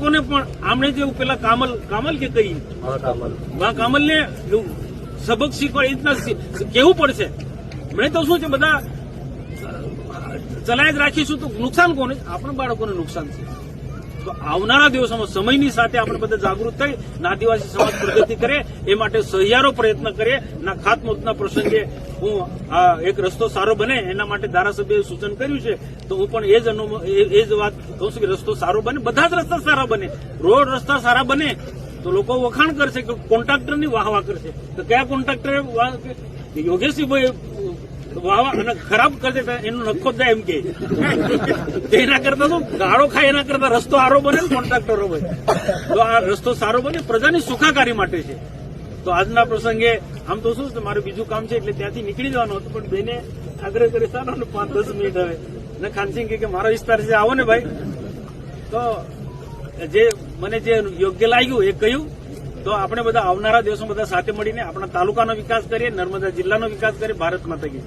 લોકોને પણ આમણે જે પેલા કામલ કામલ કે કઈ વા કામલને સબક શીખવા એ રીતના કેવું પડશે? મેં તો શું છે બધા ચલાય જ રાખીશું તો નુકસાન કોને? આપણા બાળકોને નુકસાન છે. તો આવનારા દિવસોમાં સમયની સાથે આપણે બધા જાગૃત થઈ ના આદિવાસી સમાજ પ્રગતિ કરે એ માટે સહિયારો પ્રયત્ન કરીએ ના ખાતમુહૂર્તના પ્રસંગે હું આ એક રસ્તો સારો બને એના માટે ધારાસભ્યએ સૂચન કર્યું છે, તો હું પણ એ જ એ- જ વાત કહું છું કે રસ્તો સારો બને, બધા જ રસ્તા સારા બને. રોડ રસ્તા સારા બને, તો લોકો વખાણ કરશે કે કોન્ટ્રાક્ટરની વાહ વાહ કરશે. તો કયા કોન્ટ્રાક્ટરે યોગેશભાઈ વાહવા અને ખરાબ કરશે એનો નખો જાય એમ કે. એના કરતા તો ગાળો ખાય એના કરતા રસ્તો સારો બને, કોન્ટ્રાક્ટરો બને. તો આ રસ્તો સારો બને, પ્રજાની સુખાકારી માટે છે. તો આજના પ્રસંગે આમ તો શું છે, મારું બીજું કામ છે એટલે ત્યાંથી નીકળી જવાનું હતું, પણ બેને આગ્રહ કરી ચાલો ને પાંચ, દસ મિનિટ હવે. ને ખાનસિંહ કે, મારો વિસ્તાર છે, આવો ને ભાઈ. તો જે મને જે યોગ્ય લાગ્યું એ કહ્યું. તો આપણે બધા આવનારા દિવસો બધા સાથે મળીને આપણા તાલુકાનો વિકાસ કરીએ, નર્મદા જિલ્લાનો વિકાસ કરીએ, ભારત માતા જય.